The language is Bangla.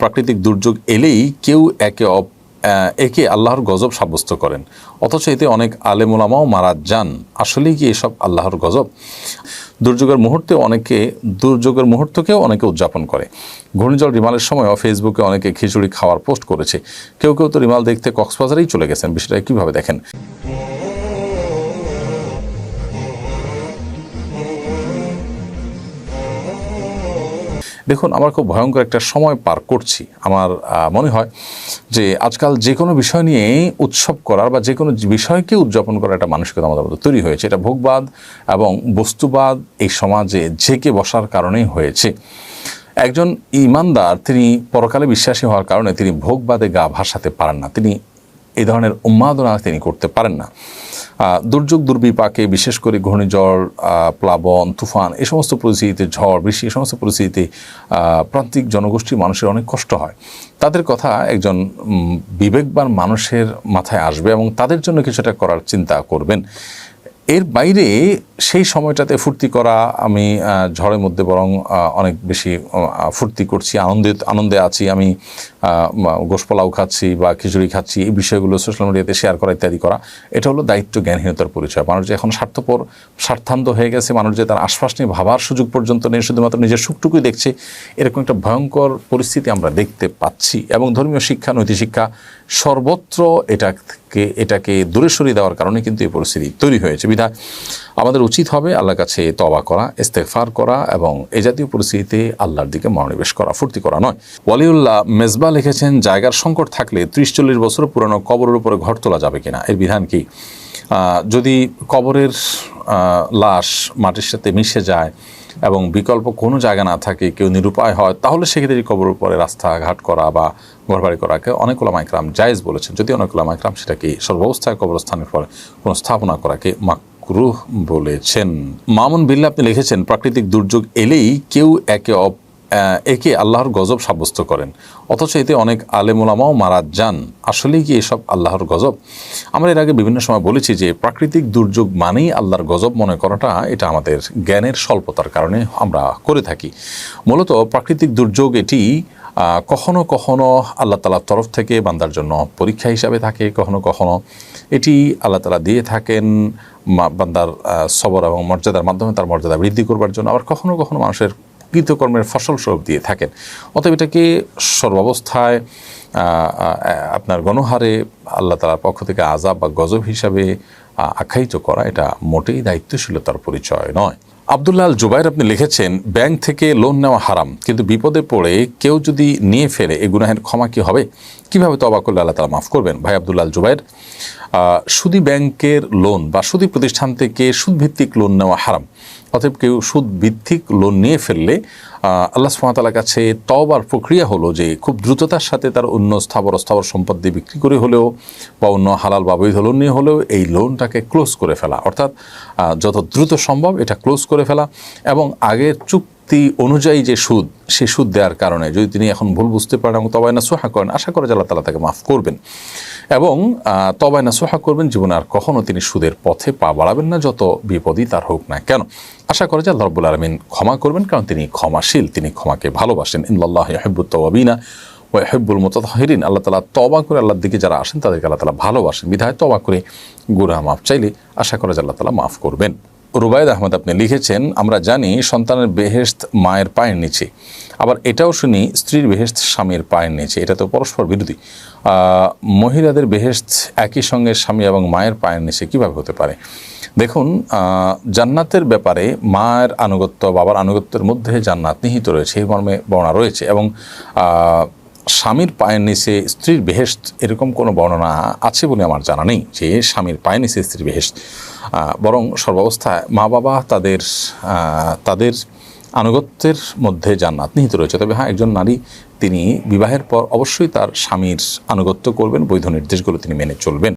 প্রাকৃতিক দুর্যোগ এলেই কেউ একে অপ- একে আল্লাহর গজব সাব্যস্ত করেন। অথচ এতে অনেক আলেমুলামাও মারা যান। আসলেই কি এসব আল্লাহর গজব? দুর্যোগের মুহূর্তে অনেকে, দুর্যোগের মুহূর্তকেও অনেকে উদযাপন করে। ঘূর্ণিঝড় রিমালের সময়ও ফেসবুকে অনেকে খিচুড়ি খাওয়ার পোস্ট করেছে। কেউ কেউ তো রিমাল দেখতে কক্সবাজারেই চলে গেছেন। বিষয়টা কীভাবে দেখেন? দেখুন, আমরা খুব ভয়ঙ্কর একটা সময় পার করছি। আমার মনে হয় যে আজকাল যে কোনো বিষয় নিয়ে উৎসব করার বা যে কোনো বিষয়কে উদযাপন করার একটা মানসিকতা আমাদের মধ্যে তৈরি হয়েছে। এটা ভোগবাদ এবং বস্তুবাদ এই সমাজে ঝেঁকে বসার কারণেই হয়েছে। একজন ইমানদার, তিনি পরকালে বিশ্বাসী হওয়ার কারণে তিনি ভোগবাদে গা ভাসাতে পারেন না। তিনি এই ধরনের উন্মাদনা তিনি করতে পারেন না। দুর্যোগ দুর্বিপাকে বিশেষ করে ঘূর্ণিঝড় প্লাবন, তুফান, এ সমস্ত পরিস্থিতিতে ঝড়, বৃষ্টি, এ সমস্ত পরিস্থিতিতে প্রান্তিক জনগোষ্ঠীর মানুষের অনেক কষ্ট হয়। তাদের কথা একজন বিবেকবান মানুষের মাথায় আসবে এবং তাদের জন্য কিছুটা করার চিন্তা করবেন। এর বাইরে সেই সময়টাতে ফুর্তি করা আমি ঝড়ের মধ্যে বরং অনেক বেশি ফুর্তি করছি, আনন্দে আনন্দে আছি। আমি গোশ পোলাও খাচ্ছি বা খিচুড়ি খাচ্ছি, এই বিষয়গুলো সোশ্যাল মিডিয়াতে শেয়ার করা, ইত্যাদি করা। এটা হলো দায়িত্ব জ্ঞানহীনতার পরিচয়। মানুষ যে এখন স্বার্থপর স্বার্থান্ত হয়ে গেছে, মানুষ যে তার আশপাশ নিয়ে ভাবার সুযোগ পর্যন্ত নেই, শুধুমাত্র নিজের সুখটুকুই দেখছে, এরকম একটা ভয়ঙ্কর পরিস্থিতি আমরা দেখতে পাচ্ছি। এবং ধর্মীয় শিক্ষা, নৈতিক শিক্ষা সর্বত্র এটাকে এটাকে দূরে সরিয়ে দেওয়ার কারণে কিন্তু এই পরিস্থিতি তৈরি হয়েছে। বিধায় আমাদের উচিত হবে আল্লাহর কাছে তবা করা ইস্তেফার করা এবং এ জাতীয় পরিস্থিতিতে আল্লাহর দিকে মনোনিবেশ করা, ফুর্তি করা নয়। ওয়ালিউল্লাহ মেজবা লিখেছেন, জায়গার সংকট থাকলে ত্রিশ চল্লিশ বছর পুরনো কবরের উপরে ঘর তোলা যাবে কিনা? এর বিধান কি? যদি কবরের লাশ মাটির সাথে মিশে যায় এবং বিকল্প কোনো জায়গা না থাকে, কেউ নিরুপায় হয়, তাহলে সেক্ষেত্রে কবরের উপরে রাস্তাঘাট করা বা ঘরবাড়ি করাকে অনেক ওলামাইকরাম জায়েজ বলেছেন। যদি অনেক ওলামাইকরাম সেটাকে সর্বাবস্থায় কবরস্থানের পরে কোনো স্থাপনা করাকে মাকরুহ বলেছেন। মামুন বিল্লা আপনি লিখেছেন, প্রাকৃতিক দুর্যোগ এলেই কেউ একে অপ একে আল্লাহর গজব সাব্যস্ত করেন। অথচ এতে অনেক আলেমুলামাও মারা যান। আসলেই কি এসব আল্লাহর গজব? আমরা এর আগে বিভিন্ন সময় বলেছি যে প্রাকৃতিক দুর্যোগ মানেই আল্লাহর গজব মনে করাটা, এটা আমাদের জ্ঞানের স্বল্পতার কারণে আমরা করে থাকি। মূলত প্রাকৃতিক দুর্যোগ এটি কখনো কখনো আল্লাহ তালার তরফ থেকে বান্দার জন্য পরীক্ষা হিসাবে থাকে, কখনো কখনো এটি আল্লাহ তালা দিয়ে থাকেন বান্দার সবর এবং মর্যাদার মাধ্যমে তার মর্যাদা বৃদ্ধি করবার জন্য। আবার কখনো কখনো মানুষের কৃতকর্মের ফসলস্বরূপ দিয়ে থাকেন। অতএব এটাকে সর্বাবস্থায় আপনার গণহারে আল্লাহ তালার পক্ষ থেকে আজাব বা গজব হিসাবে আখ্যায়িত করা এটা মোটেই দায়িত্বশীলতার পরিচয় নয়। আবদুল্লাহ জুবাইর আপনি লিখেছেন, ব্যাংক থেকে লোন নেওয়া হারাম, কিন্তু বিপদে পড়ে কেউ যদি নিয়ে ফেলে এই গুনাহের ক্ষমা কি হবে? কীভাবে তবা করলে আল্লাহ তালা মাফ করবেন? ভাই আবদুল্লাহ জুবাইর সুদী ব্যাংকের লোন বা সুদী প্রতিষ্ঠান থেকে সুদভিত্তিক লোন নেওয়া হারাম। অতএব কেউ সুদ ভিত্তিক লোন নিয়ে ফেললে আল্লাহ সুমাতালার কাছে তবার প্রক্রিয়া হলো যে খুব দ্রুততার সাথে তার অন্য স্থাবর স্থাবর সম্পদ দিয়ে বিক্রি করে হলেও বা অন্য হালাল বা বৈধ লোন নিয়ে হলেও এই লোনটাকে ক্লোজ করে ফেলা। অর্থাৎ যত দ্রুত সম্ভব এটা ক্লোজ করে ফেলা এবং আগের চুক্তি অনুযায়ী যে সুদ সে সুদ দেওয়ার কারণে যদি তিনি এখন ভুল বুঝতে পারেন এবং তবাই না সোহা করেন আশা করে আল্লাহ তালা তাকে মাফ করবেন। এবং আহ, তবাই না সোহা করবেন জীবনে আর কখনও তিনি সুদের পথে পা বাড়াবেন না যত বিপদই তার হোক না কেন। আশা করে যে আল্লাহ রব্বুল আলমিন ক্ষমা করবেন কারণ তিনি ক্ষমাশীল তিনি ক্ষমাকে ভালোবাসেন। ইল্লাহ হেব্বুত তওয়াবিনা ও হেব্বুল মোতাহিরিন আল্লাহ তালা তবা করে আল্লাহর দিকে যারা আসেন তাদেরকে আল্লাহ তালা ভালোবাসেন। বিধায় তবা করে গুনাহ মাফ চাইলে আশা করে যে আল্লাহ তালা মাফ করবেন। রুবায়দ আহমদ আপনি লিখেছেন, আমরা জানি সন্তানের বেহেস্ত মায়ের পায়ের নিচে। আবার এটাও শুনি, স্ত্রীর বেহেস্ত স্বামীর পায়ের নিচে। এটা তো পরস্পর বিরোধী। মহিলাদের বেহেস্ত একই সঙ্গে স্বামী এবং মায়ের পায়ের নিচে কীভাবে হতে পারে? দেখুন জান্নাতের ব্যাপারে মায়ের আনুগত্য, বাবার আনুগত্যের মধ্যে জান্নাত নিহিত রয়েছে, এই মর্মে বর্ণনা রয়েছে এবং স্বামীর পায়ের নিচে স্ত্রীর বেহেস্ত এরকম কোনো বর্ণনা আছে বলে আমার জানা নেই যে স্বামীর পায়ের নিচে স্ত্রীর বেহেস্ত বরং সর্বাবস্থায় মা বাবা তাদের তাদের আনুগত্যের মধ্যে জান্নাত নিহিত রয়েছে। তবে হ্যাঁ একজন নারী তিনি বিবাহের পর অবশ্যই তার স্বামীর আনুগত্য করবেন, বৈধ নির্দেশগুলো তিনি মেনে চলবেন।